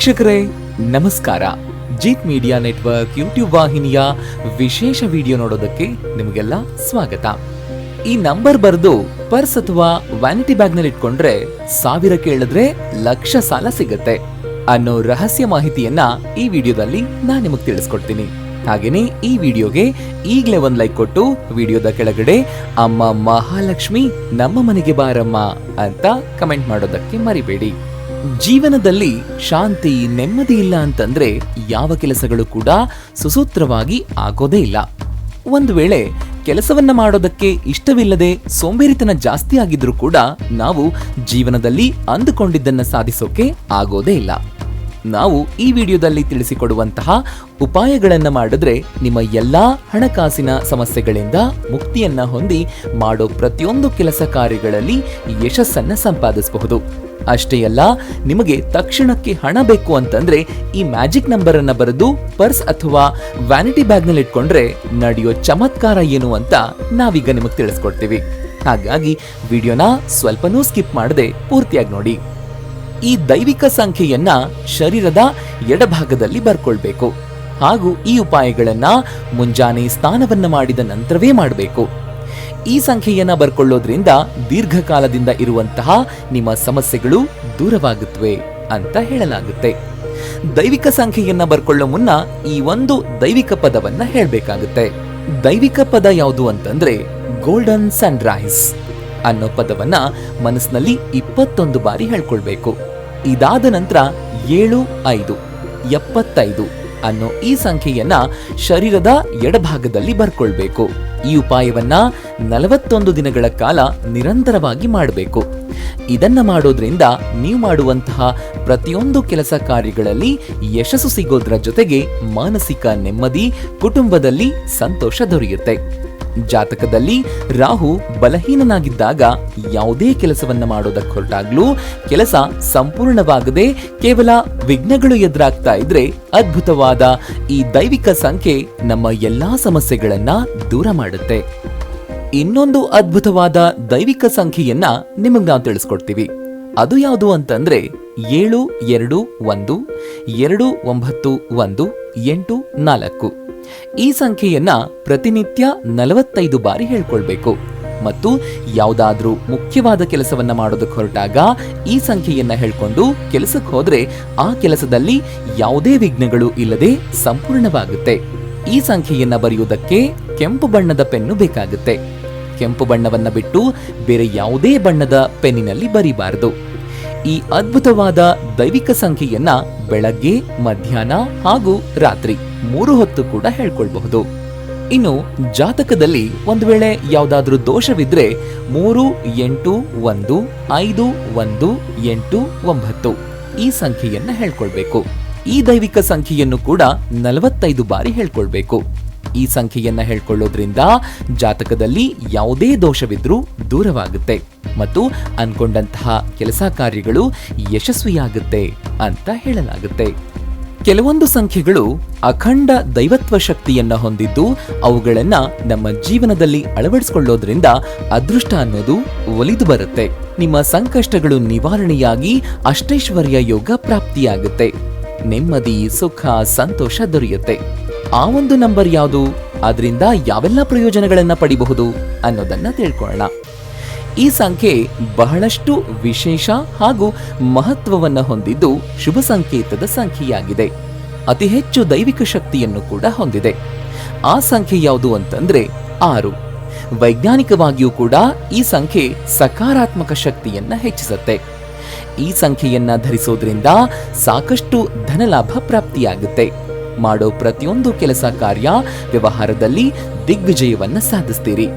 ವೀಕ್ಷಕರೇ, ನಮಸ್ಕಾರ. Jeet media network YouTube ವಾಹಿನಿಯ ವಿಶೇಷ ವಿಡಿಯೋ ನೋಡೋದಕ್ಕೆ ನಿಮಗೆಲ್ಲ ಸ್ವಾಗತ. ಈ ನಂಬರ್ ಬರೆದು ಪರ್ಸ್ ಅಥವಾ ವ್ಯಾನಿಟಿ ಬ್ಯಾಗ್ನಲ್ಲಿ ಇಟ್ಕೊಂಡ್ರೆ ಸಾವಿರ ಕೇಳಿದ್ರೆ ಲಕ್ಷ ಸಾಲ ಸಿಗುತ್ತೆ ಅನ್ನೋ ರಹಸ್ಯ ಮಾಹಿತಿಯನ್ನ ಈ ವಿಡಿಯೋದಲ್ಲಿ ನಾನು ನಿಮಗೆ ತಿಳಿಸ್ಕೊಡ್ತೀನಿ. ಹಾಗೇನೆ ಈ ವಿಡಿಯೋಗೆ ಈಗಲೇ ಒಂದ್ ಲೈಕ್ ಕೊಟ್ಟು ವಿಡಿಯೋದ ಕೆಳಗಡೆ ಅಮ್ಮ ಮಹಾಲಕ್ಷ್ಮಿ ನಮ್ಮ ಮನೆಗೆ ಬಾರಮ್ಮ ಅಂತ ಕಮೆಂಟ್ ಮಾಡೋದಕ್ಕೆ ಮರಿಬೇಡಿ. ಜೀವನದಲ್ಲಿ ಶಾಂತಿ, ನೆಮ್ಮದಿ ಇಲ್ಲ ಅಂತಂದ್ರೆ ಯಾವ ಕೆಲಸಗಳು ಕೂಡ ಸುಸೂತ್ರವಾಗಿ ಆಗೋದೇ ಇಲ್ಲ. ಒಂದು ವೇಳೆ ಕೆಲಸವನ್ನ ಮಾಡೋದಕ್ಕೆ ಇಷ್ಟವಿಲ್ಲದೆ ಸೋಂಬೇರಿತನ ಜಾಸ್ತಿ ಆಗಿದ್ರೂ ಕೂಡ ನಾವು ಜೀವನದಲ್ಲಿ ಅಂದುಕೊಂಡಿದ್ದನ್ನ ಸಾಧಿಸೋಕೆ ಆಗೋದೇ ಇಲ್ಲ. ನಾವು ಈ ವಿಡಿಯೋದಲ್ಲಿ ತಿಳಿಸಿಕೊಡುವಂತಹ ಉಪಾಯಗಳನ್ನ ಮಾಡಿದ್ರೆ ನಿಮ್ಮ ಎಲ್ಲಾ ಹಣಕಾಸಿನ ಸಮಸ್ಯೆಗಳಿಂದ ಮುಕ್ತಿಯನ್ನ ಹೊಂದಿ ಮಾಡೋ ಪ್ರತಿಯೊಂದು ಕೆಲಸ ಕಾರ್ಯಗಳಲ್ಲಿ ಯಶಸ್ಸನ್ನ ಸಂಪಾದಿಸಬಹುದು. ಅಷ್ಟೇ ಅಲ್ಲ, ನಿಮಗೆ ತಕ್ಷಣಕ್ಕೆ ಹಣ ಬೇಕು ಅಂತಂದ್ರೆ ಈ ಮ್ಯಾಜಿಕ್ ನಂಬರ್ ಅನ್ನ ಬರೆದು ಪರ್ಸ್ ಅಥವಾ ವ್ಯಾನಿಟಿ ಬ್ಯಾಗ್ನಲ್ಲಿ ಇಟ್ಕೊಂಡ್ರೆ ನಡೆಯೋ ಚಮತ್ಕಾರ ಏನು ಅಂತ ನಾವೀಗ ನಿಮಗೆ ತಿಳಿಸ್ಕೊಡ್ತೀವಿ. ಹಾಗಾಗಿ ವಿಡಿಯೋನ ಸ್ವಲ್ಪನೂ ಸ್ಕಿಪ್ ಮಾಡದೆ ಪೂರ್ತಿಯಾಗಿ ನೋಡಿ. ಈ ದೈವಿಕ ಸಂಖ್ಯೆಯನ್ನ ಶರೀರದ ಎಡಭಾಗದಲ್ಲಿ ಬರ್ಕೊಳ್ಬೇಕು. ಹಾಗೂ ಈ ಉಪಾಯಗಳನ್ನ ಮುಂಜಾನೆ ಸ್ನಾನವನ್ನ ಮಾಡಿದ ನಂತರವೇ ಮಾಡಬೇಕು. ಈ ಸಂಖ್ಯೆಯನ್ನ ಬರ್ಕೊಳ್ಳೋದ್ರಿಂದ ದೀರ್ಘಕಾಲದಿಂದ ಇರುವಂತಹ ನಿಮ್ಮ ಸಮಸ್ಯೆಗಳು ದೂರವಾಗುತ್ತವೆ ಅಂತ ಹೇಳಲಾಗುತ್ತೆ. ದೈವಿಕ ಸಂಖ್ಯೆಯನ್ನ ಬರ್ಕೊಳ್ಳೋ ಮುನ್ನ ಈ ಒಂದು ದೈವಿಕ ಪದವನ್ನ ಹೇಳಬೇಕಾಗುತ್ತೆ. ದೈವಿಕ ಪದ ಯಾವುದು ಅಂತಂದ್ರೆ ಗೋಲ್ಡನ್ ಸನ್ ರೈಸ್ ಅನ್ನೋ ಪದವನ್ನ ಮನಸ್ಸಿನಲ್ಲಿ ಇಪ್ಪತ್ತೊಂದು ಬಾರಿ ಹೇಳ್ಕೊಳ್ಬೇಕು. ಇದಾದ ನಂತರ ಏಳು, ಐದು, ಎಪ್ಪತ್ತೈದು ಅನ್ನೋ ಈ ಸಂಖ್ಯೆಯನ್ನ ಶರೀರದ ಎಡಭಾಗದಲ್ಲಿ ಬರ್ಕೊಳ್ಬೇಕು. ಈ ಉಪಾಯವನ್ನ ನಲವತ್ತೊಂದು ದಿನಗಳ ಕಾಲ ನಿರಂತರವಾಗಿ ಮಾಡಬೇಕು. ಇದನ್ನ ಮಾಡೋದ್ರಿಂದ ನೀವು ಮಾಡುವಂತಹ ಪ್ರತಿಯೊಂದು ಕೆಲಸ ಕಾರ್ಯಗಳಲ್ಲಿ ಯಶಸ್ಸು ಸಿಗೋದ್ರ ಜೊತೆಗೆ ಮಾನಸಿಕ ನೆಮ್ಮದಿ, ಕುಟುಂಬದಲ್ಲಿ ಸಂತೋಷ ದೊರೆಯುತ್ತೆ. ಜಾತಕದಲ್ಲಿ ರಾಹು ಬಲಹೀನನಾಗಿದ್ದಾಗ ಯಾವುದೇ ಕೆಲಸವನ್ನ ಮಾಡೋದಕ್ಕೆ ಹೊರಟಾಗ್ಲೂ ಕೆಲಸ ಸಂಪೂರ್ಣವಾಗದೆ ಕೇವಲ ವಿಘ್ನಗಳು ಎದುರಾಗ್ತಾ ಇದ್ರೆ ಅದ್ಭುತವಾದ ಈ ದೈವಿಕ ಸಂಖ್ಯೆ ನಮ್ಮ ಎಲ್ಲಾ ಸಮಸ್ಯೆಗಳನ್ನ ದೂರ ಮಾಡುತ್ತೆ. ಇನ್ನೊಂದು ಅದ್ಭುತವಾದ ದೈವಿಕ ಸಂಖ್ಯೆಯನ್ನ ನಿಮಗೆ ನಾವು ತಿಳಿಸ್ಕೊಡ್ತೀವಿ. ಅದು ಯಾವುದು ಅಂತಂದ್ರೆ ಏಳು, ಎರಡು, ಒಂದು, ಎರಡು, ಒಂಬತ್ತು, ಒಂದು, ಎಂಟು, ನಾಲ್ಕು. ಈ ಸಂಖ್ಯೆಯನ್ನ ಪ್ರತಿನಿತ್ಯ ನಲವತ್ತೈದು ಬಾರಿ ಹೇಳ್ಕೊಳ್ಬೇಕು. ಮತ್ತು ಯಾವುದಾದ್ರೂ ಮುಖ್ಯವಾದ ಕೆಲಸವನ್ನ ಮಾಡೋದಕ್ಕೆ ಹೊರಟಾಗ ಈ ಸಂಖ್ಯೆಯನ್ನ ಹೇಳ್ಕೊಂಡು ಕೆಲಸಕ್ಕೆ ಹೋದ್ರೆ ಆ ಕೆಲಸದಲ್ಲಿ ಯಾವುದೇ ವಿಘ್ನಗಳು ಇಲ್ಲದೆ ಸಂಪೂರ್ಣವಾಗುತ್ತೆ. ಈ ಸಂಖ್ಯೆಯನ್ನ ಬರೆಯುವುದಕ್ಕೆ ಕೆಂಪು ಬಣ್ಣದ ಪೆನ್ನು ಬೇಕಾಗುತ್ತೆ. ಕೆಂಪು ಬಣ್ಣವನ್ನ ಬಿಟ್ಟು ಬೇರೆ ಯಾವುದೇ ಬಣ್ಣದ ಪೆನ್ನಿನಲ್ಲಿ ಬರಿಬಾರದು. ಈ ಅದ್ಭುತವಾದ ದೈವಿಕ ಸಂಖ್ಯೆಯನ್ನ ಬೆಳಗ್ಗೆ, ಮಧ್ಯಾಹ್ನ ಹಾಗೂ ರಾತ್ರಿ ಮೂರು ಹೊತ್ತು ಕೂಡ ಹೇಳ್ಕೊಳ್ಬಹುದು. ಇನ್ನು ಜಾತಕದಲ್ಲಿ ಒಂದು ವೇಳೆ ಯಾವುದಾದ್ರೂ ದೋಷವಿದ್ರೆ ಮೂರು, ಎಂಟು, ಒಂದು, ಐದು, ಒಂದು, ಎಂಟು, ಒಂಬತ್ತು ಈ ಸಂಖ್ಯೆಯನ್ನ ಹೇಳ್ಕೊಳ್ಬೇಕು. ಈ ದೈವಿಕ ಸಂಖ್ಯೆಯನ್ನು ಕೂಡ ನಲವತ್ತೈದು ಬಾರಿ ಹೇಳ್ಕೊಳ್ಬೇಕು. ಈ ಸಂಖ್ಯೆಯನ್ನ ಹೇಳ್ಕೊಳ್ಳೋದ್ರಿಂದ ಜಾತಕದಲ್ಲಿ ಯಾವುದೇ ದೋಷವಿದ್ರೂ ದೂರವಾಗುತ್ತೆ ಮತ್ತು ಅನ್ಕೊಂಡಂತಹ ಕೆಲಸ ಕಾರ್ಯಗಳು ಯಶಸ್ವಿಯಾಗುತ್ತೆ ಅಂತ ಹೇಳಲಾಗುತ್ತೆ. ಕೆಲವೊಂದು ಸಂಖ್ಯೆಗಳು ಅಖಂಡ ದೈವತ್ವ ಶಕ್ತಿಯನ್ನ ಹೊಂದಿದ್ದು ಅವುಗಳನ್ನ ನಮ್ಮ ಜೀವನದಲ್ಲಿ ಅಳವಡಿಸಿಕೊಳ್ಳೋದ್ರಿಂದ ಅದೃಷ್ಟ ಅನ್ನೋದು ಒಲಿದು ಬರುತ್ತೆ. ನಿಮ್ಮ ಸಂಕಷ್ಟಗಳು ನಿವಾರಣೆಯಾಗಿ ಅಷ್ಟೈಶ್ವರ್ಯ ಯೋಗ ಪ್ರಾಪ್ತಿಯಾಗುತ್ತೆ. ನೆಮ್ಮದಿ, ಸುಖ, ಸಂತೋಷ ದೊರೆಯುತ್ತೆ. ಆ ಒಂದು ನಂಬರ್ ಯಾವುದು? ಅದರಿಂದ ಯಾವೆಲ್ಲ ಪ್ರಯೋಜನಗಳನ್ನು ಪಡಿಬಹುದು ಅನ್ನೋದನ್ನ ತಿಳ್ಕೊಳ್ಳೋಣ. ಈ ಸಂಖ್ಯೆ ಬಹಳಷ್ಟು ವಿಶೇಷ ಹಾಗೂ ಮಹತ್ವವನ್ನು ಹೊಂದಿದ್ದು ಶುಭ ಸಂಕೇತದ ಸಂಖ್ಯೆಯಾಗಿದೆ. ಅತಿ ಹೆಚ್ಚು ದೈವಿಕ ಶಕ್ತಿಯನ್ನು ಕೂಡ ಹೊಂದಿದೆ. ಆ ಸಂಖ್ಯೆ ಯಾವುದು ಅಂತಂದ್ರೆ ಆರು. ವೈಜ್ಞಾನಿಕವಾಗಿಯೂ ಕೂಡ ಈ ಸಂಖ್ಯೆ ಸಕಾರಾತ್ಮಕ ಶಕ್ತಿಯನ್ನ ಹೆಚ್ಚಿಸುತ್ತೆ. ಈ ಸಂಖ್ಯೆಯನ್ನ ಧರಿಸೋದ್ರಿಂದ ಸಾಕಷ್ಟು ಧನಲಾಭ ಪ್ರಾಪ್ತಿಯಾಗುತ್ತೆ. ಮಾಡೋ ಪ್ರತಿಯೊಂದು ಕೆಲಸ ಕಾರ್ಯ ವ್ಯವಹಾರದಲ್ಲಿ ದಿಗ್ವಿಜಯವನ್ನ ಸಾಧಿಸ್ತೀರಿ.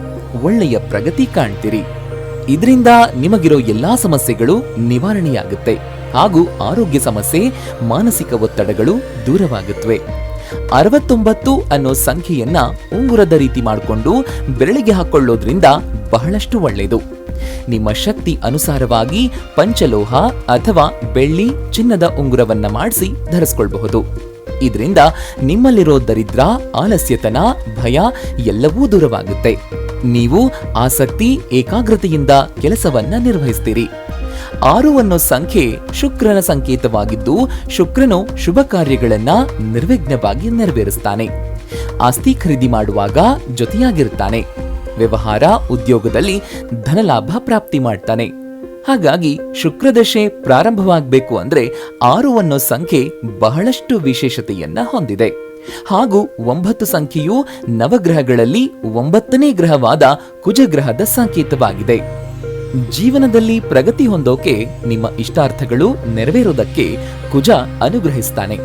ಒಳ್ಳೆಯ ಪ್ರಗತಿ ಕಾಣ್ತೀರಿ. ಇದರಿಂದ ನಿಮಗಿರೋ ಎಲ್ಲಾ ಸಮಸ್ಯೆಗಳು ನಿವಾರಣೆಯಾಗುತ್ತೆ. ಹಾಗೂ ಆರೋಗ್ಯ ಸಮಸ್ಯೆ, ಮಾನಸಿಕ ಒತ್ತಡಗಳು ದೂರವಾಗುತ್ತವೆ ಅರವತ್ತೊಂಬತ್ತು ಅನ್ನೋ ಸಂಖ್ಯೆಯನ್ನ ಉಂಗುರದ ರೀತಿ ಮಾಡಿಕೊಂಡು ಬೆರಳಿಗೆ ಹಾಕೊಳ್ಳೋದ್ರಿಂದ ಬಹಳಷ್ಟು ಒಳ್ಳೆಯದು. ನಿಮ್ಮ ಶಕ್ತಿ ಅನುಸಾರವಾಗಿ ಪಂಚಲೋಹ ಅಥವಾ ಬೆಳ್ಳಿ ಚಿನ್ನದ ಉಂಗುರವನ್ನ ಮಾಡಿಸಿ ಧರಿಸ್ಕೊಳ್ಬಹುದು. ಇದರಿಂದ ನಿಮ್ಮಲ್ಲಿರೋ ದರಿದ್ರ, ಆಲಸ್ಯತನ, ಭಯ ಎಲ್ಲವೂ ದೂರವಾಗುತ್ತೆ. ನೀವು ಆಸಕ್ತಿ, ಏಕಾಗ್ರತೆಯಿಂದ ಕೆಲಸವನ್ನ ನಿರ್ವಹಿಸ್ತೀರಿ. ಆರು ಅನ್ನೋ ಸಂಖ್ಯೆ ಶುಕ್ರನ ಸಂಕೇತವಾಗಿದ್ದು, ಶುಕ್ರನು ಶುಭ ಕಾರ್ಯಗಳನ್ನ ನಿರ್ವಿಘ್ನವಾಗಿ ನೆರವೇರಿಸ್ತಾನೆ. ಆಸ್ತಿ ಖರೀದಿ ಮಾಡುವಾಗ ಜೊತೆಯಾಗಿರುತ್ತಾನೆ ವ್ಯವಹಾರ ಉದ್ಯೋಗದಲ್ಲಿ ಧನಲಾಭ ಪ್ರಾಪ್ತಿ ಮಾಡ್ತಾನೆ. ಹಾಗಾಗಿ ಶುಕ್ರದಶೆ ಪ್ರಾರಂಭವಾಗಬೇಕು ಅಂದ್ರೆ ಆರು ಅನ್ನೋ ಸಂಖ್ಯೆ ಬಹಳಷ್ಟು ವಿಶೇಷತೆಯನ್ನ ಹೊಂದಿದೆ. ಹಾಗೂ ಒಂಬತ್ತು ಸಂಖ್ಯೆಯು ನವಗ್ರಹಗಳಲ್ಲಿ ಒಂಬತ್ತನೇ ಗ್ರಹವಾದ ಕುಜಗ್ರಹದ ಸಂಕೇತವಾಗಿದೆ. ಜೀವನದಲ್ಲಿ ಪ್ರಗತಿ ಹೊಂದೋಕೆ ನಿಮ್ಮ ಇಷ್ಟಾರ್ಥಗಳು ನೆರವೇರೋದಕ್ಕೆ ಕುಜ ಅನುಗ್ರಹಿಸ್ತಾನೆ.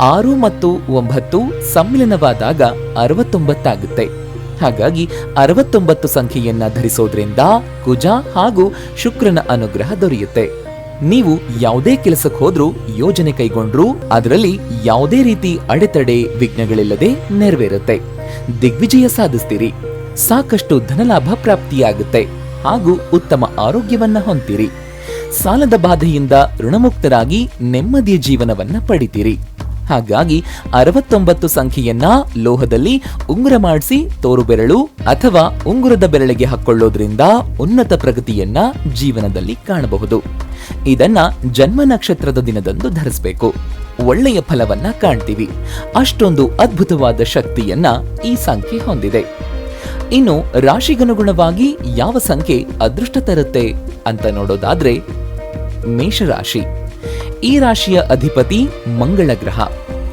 ಆರು ಮತ್ತು ಒಂಬತ್ತು ಸಮ್ಮಿಲನವಾದಾಗ ಅರವತ್ತೊಂಬತ್ತಾಗುತ್ತೆ. ಹಾಗಾಗಿ ಅರವತ್ತೊಂಬತ್ತು ಸಂಖ್ಯೆಯನ್ನ ಧರಿಸೋದ್ರಿಂದ ಕುಜ ಹಾಗೂ ಶುಕ್ರನ ಅನುಗ್ರಹ ದೊರೆಯುತ್ತೆ. ನೀವು ಯಾವುದೇ ಕೆಲಸಕ್ಕೆ ಹೋದ್ರೂ ಯೋಜನೆ ಕೈಗೊಂಡ್ರೂ ಅದರಲ್ಲಿ ಯಾವುದೇ ರೀತಿ ಅಡೆತಡೆ ವಿಘ್ನಗಳಿಲ್ಲದೆ ನೆರವೇರುತ್ತೆ. ದಿಗ್ವಿಜಯ ಸಾಧಿಸ್ತೀರಿ. ಸಾಕಷ್ಟು ಧನಲಾಭ ಪ್ರಾಪ್ತಿಯಾಗುತ್ತೆ ಹಾಗೂ ಉತ್ತಮ ಆರೋಗ್ಯವನ್ನ ಹೊಂದಿರಿ ಸಾಲದ ಬಾಧೆಯಿಂದ ಋಣಮುಕ್ತರಾಗಿ ನೆಮ್ಮದಿಯ ಜೀವನವನ್ನ ಪಡಿತೀರಿ. ಹಾಗಾಗಿ ಅರವತ್ತೊಂಬತ್ತು ಸಂಖ್ಯೆಯನ್ನ ಲೋಹದಲ್ಲಿ ಉಂಗುರ ಮಾಡಿಸಿ ತೋರು ಬೆರಳು ಅಥವಾ ಉಂಗುರದ ಬೆರಳಿಗೆ ಹಾಕೊಳ್ಳೋದ್ರಿಂದ ಉನ್ನತ ಪ್ರಗತಿಯನ್ನ ಜೀವನದಲ್ಲಿ ಕಾಣಬಹುದು. ಇದನ್ನ ಜನ್ಮ ನಕ್ಷತ್ರದ ದಿನದಂದು ಧರಿಸಬೇಕು. ಒಳ್ಳೆಯ ಫಲವನ್ನ ಕಾಣ್ತೀವಿ. ಅಷ್ಟೊಂದು ಅದ್ಭುತವಾದ ಶಕ್ತಿಯನ್ನ ಈ ಸಂಖ್ಯೆ ಹೊಂದಿದೆ. ಇನ್ನು ರಾಶಿಗನುಗುಣವಾಗಿ ಯಾವ ಸಂಖ್ಯೆ ಅದೃಷ್ಟ ತರುತ್ತೆ ಅಂತ ನೋಡೋದಾದ್ರೆ ಮೇಷರಾಶಿ. ಈ ರಾಶಿಯ ಅಧಿಪತಿ ಮಂಗಳ ಗ್ರಹ.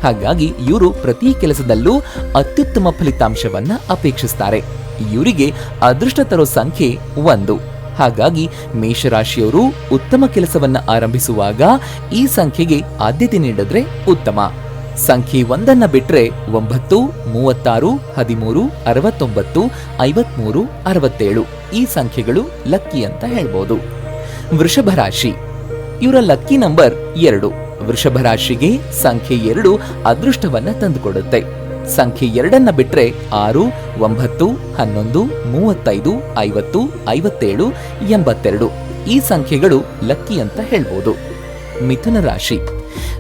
ಹಾಗಾಗಿ ಇವರು ಪ್ರತಿ ಕೆಲಸದಲ್ಲೂ ಅತ್ಯುತ್ತಮ ಫಲಿತಾಂಶವನ್ನ ಅಪೇಕ್ಷಿಸ್ತಾರೆ. ಇವರಿಗೆ ಅದೃಷ್ಟ ತರೋ ಸಂಖ್ಯೆ ಒಂದು. ಹಾಗಾಗಿ ಮೇಷರಾಶಿಯವರು ಉತ್ತಮ ಕೆಲಸವನ್ನ ಆರಂಭಿಸುವಾಗ ಈ ಸಂಖ್ಯೆಗೆ ಆದ್ಯತೆ ನೀಡಿದ್ರೆ ಉತ್ತಮ. ಸಂಖ್ಯೆ ಒಂದನ್ನ ಬಿಟ್ಟರೆ ಒಂಬತ್ತು, ಮೂವತ್ತಾರು, ಹದಿಮೂರು, ಅರವತ್ತೊಂಬತ್ತು, ಐವತ್ಮೂರು, ಅರವತ್ತೇಳು. ಈ ಸಂಖ್ಯೆಗಳು ಲಕ್ಕಿ ಅಂತ ಹೇಳ್ಬೋದು. ವೃಷಭ ರಾಶಿ. ಇವರ ಲಕ್ಕಿ ನಂಬರ್ ಎರಡು. ವೃಷಭ ರಾಶಿಗೆ ಸಂಖ್ಯೆ ಎರಡು ಅದೃಷ್ಟವನ್ನ ತಂದುಕೊಡುತ್ತೆ. ಸಂಖ್ಯೆ ಎರಡನ್ನ ಬಿಟ್ರೆ ಆರು, ಒಂಬತ್ತು, ಹನ್ನೊಂದು, ಮೂವತ್ತೈದು, ಐವತ್ತು, ಐವತ್ತೇಳು, ಎಂಬತ್ತೆರಡು. ಈ ಸಂಖ್ಯೆಗಳು ಲಕ್ಕಿ ಅಂತ ಹೇಳ್ಬೋದು. ಮಿಥುನ ರಾಶಿ.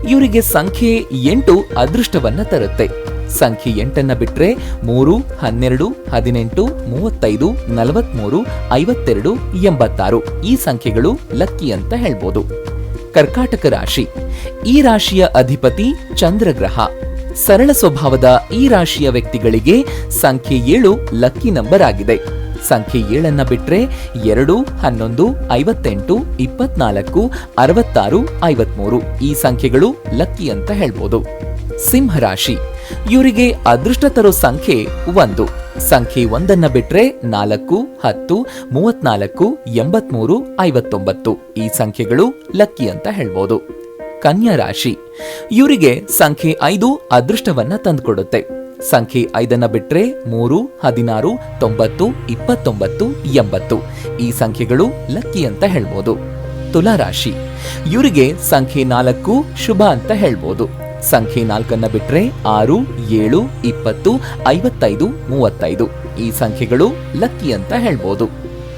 ಇವರಿಗೆ ಸಂಖ್ಯೆ ಎಂಟು ಅದೃಷ್ಟವನ್ನ ತರುತ್ತೆ. ಸಂಖ್ಯೆ ಎಂಟನ್ನ ಬಿಟ್ರೆ ಮೂರು, ಹನ್ನೆರಡು, ಹದಿನೆಂಟು, ಮೂವತ್ತೈದು, ನಲವತ್ಮೂರು, ಐವತ್ತೆರಡು, ಎಂಬತ್ತಾರು. ಈ ಸಂಖ್ಯೆಗಳು ಲಕ್ಕಿ ಅಂತ ಹೇಳ್ಬೋದು. ಕರ್ಕಾಟಕ ರಾಶಿ. ಈ ರಾಶಿಯ ಅಧಿಪತಿ ಚಂದ್ರಗ್ರಹ. ಸರಳ ಸ್ವಭಾವದ ಈ ರಾಶಿಯ ವ್ಯಕ್ತಿಗಳಿಗೆ ಸಂಖ್ಯೆ ಏಳು ಲಕ್ಕಿ ನಂಬರ್ ಆಗಿದೆ. ಸಂಖ್ಯೆ ಏಳನ್ನ ಬಿಟ್ರೆ ಎರಡು, ಹನ್ನೊಂದು, ಐವತ್ತೆಂಟು, ಇಪ್ಪತ್ನಾಲ್ಕು, ಅರವತ್ತಾರು, ಐವತ್ಮೂರು. ಈ ಸಂಖ್ಯೆಗಳು ಲಕ್ಕಿ ಅಂತ ಹೇಳ್ಬೋದು. ಸಿಂಹರಾಶಿ ಇವರಿಗೆ ಅದೃಷ್ಟ ತರೋ ಸಂಖ್ಯೆ ಒಂದು. ಸಂಖ್ಯೆ ಒಂದನ್ನ ಬಿಟ್ರೆ ನಾಲ್ಕು, ಹತ್ತು, ಮೂವತ್ನಾಲ್ಕು, ಎಂಬತ್ಮೂರು, ಐವತ್ತೊಂಬತ್ತು. ಈ ಸಂಖ್ಯೆಗಳು ಲಕ್ಕಿ ಅಂತ ಹೇಳ್ಬೋದು. ಕನ್ಯಾ ರಾಶಿ. ಇವರಿಗೆ ಸಂಖ್ಯೆ ಐದು ಅದೃಷ್ಟವನ್ನ ತಂದುಕೊಡುತ್ತೆ. ಸಂಖ್ಯೆ ಐದನ್ನ ಬಿಟ್ರೆ ಮೂರು, ಹದಿನಾರು, ತೊಂಬತ್ತು, ಇಪ್ಪತ್ತೊಂಬತ್ತು, ಎಂಬತ್ತು. ಈ ಸಂಖ್ಯೆಗಳು ಲಕ್ಕಿ ಅಂತ ಹೇಳ್ಬೋದು. ತುಲಾರಾಶಿ ಇವರಿಗೆ ಸಂಖ್ಯೆ ನಾಲ್ಕು ಶುಭ ಅಂತ ಹೇಳ್ಬೋದು. ಸಂಖ್ಯೆ ನಾಲ್ಕನ್ನ ಬಿಟ್ಟರೆ ಆರು, ಏಳು, ಇಪ್ಪತ್ತು, ಐವತ್ತೈದು, ಮೂವತ್ತೈದು. ಈ ಸಂಖ್ಯೆಗಳು ಲಕ್ಕಿ ಅಂತ ಹೇಳ್ಬೋದು.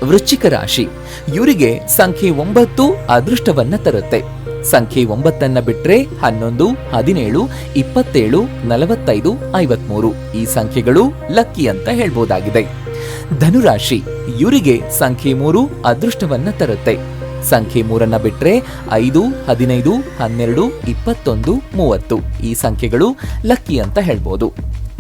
ವೃಶ್ಚಿಕ ರಾಶಿ, ಇವರಿಗೆ ಸಂಖ್ಯೆ ಒಂಬತ್ತು ಅದೃಷ್ಟವನ್ನ ತರುತ್ತೆ. ಸಂಖ್ಯೆ ಒಂಬತ್ತನ್ನ ಬಿಟ್ರೆ ಹನ್ನೊಂದು, ಹದಿನೇಳು, ಇಪ್ಪತ್ತೇಳು, ನಲವತ್ತೈದು, ಐವತ್ಮೂರು. ಈ ಸಂಖ್ಯೆಗಳು ಲಕ್ಕಿ ಅಂತ ಹೇಳ್ಬೋದಾಗಿದೆ. ಧನುರಾಶಿ, ಇವರಿಗೆ ಸಂಖ್ಯೆ ಮೂರು ಅದೃಷ್ಟವನ್ನ ತರುತ್ತೆ. ಸಂಖ್ಯೆ ಮೂರನ್ನ ಬಿಟ್ಟರೆ ಐದು, ಹದಿನೈದು, ಹನ್ನೆರಡು, ಇಪ್ಪತ್ತೊಂದು, ಮೂವತ್ತು. ಈ ಸಂಖ್ಯೆಗಳು ಲಕ್ಕಿ ಅಂತ ಹೇಳ್ಬೋದು.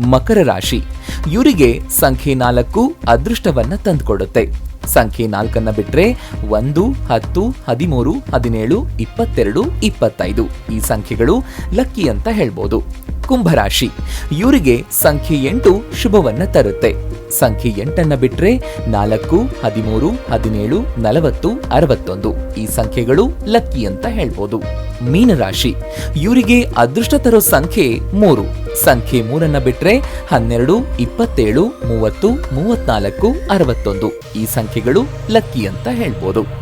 ಮಕರ ರಾಶಿ. ಇವರಿಗೆ ಸಂಖ್ಯೆ ನಾಲ್ಕು ಅದೃಷ್ಟವನ್ನ ತಂದುಕೊಡುತ್ತೆ. ಸಂಖ್ಯೆ ನಾಲ್ಕನ್ನ ಬಿಟ್ಟರೆ ಒಂದು, ಹತ್ತು, ಹದಿಮೂರು, ಹದಿನೇಳು, ಇಪ್ಪತ್ತೆರಡು, ಇಪ್ಪತ್ತೈದು. ಈ ಸಂಖ್ಯೆಗಳು ಲಕ್ಕಿ ಅಂತ ಹೇಳ್ಬೋದು. ಕುಂಭರಾಶಿ ಇವರಿಗೆ ಸಂಖ್ಯೆ ಎಂಟು ಶುಭವನ್ನ ತರುತ್ತೆ. ಸಂಖ್ಯೆ ಎಂಟನ್ನ ಬಿಟ್ರೆ ನಾಲ್ಕು, ಹದಿಮೂರು, ಹದಿನೇಳು, ನಲವತ್ತು, ಅರವತ್ತೊಂದು. ಈ ಸಂಖ್ಯೆಗಳು ಲಕ್ಕಿ ಅಂತ ಹೇಳ್ಬೋದು. ಮೀನರಾಶಿ. ಇವರಿಗೆ ಅದೃಷ್ಟ ತರೋ ಸಂಖ್ಯೆ ಮೂರು. ಸಂಖ್ಯೆ ಮೂರನ್ನ ಬಿಟ್ರೆ ಹನ್ನೆರಡು, ಇಪ್ಪತ್ತೇಳು, ಮೂವತ್ತು ಮೂವತ್ನಾಲ್ಕು ಅರವತ್ತೊಂದು. ಈ ಸಂಖ್ಯೆಗಳು ಲಕ್ಕಿ ಅಂತ ಹೇಳ್ಬೋದು.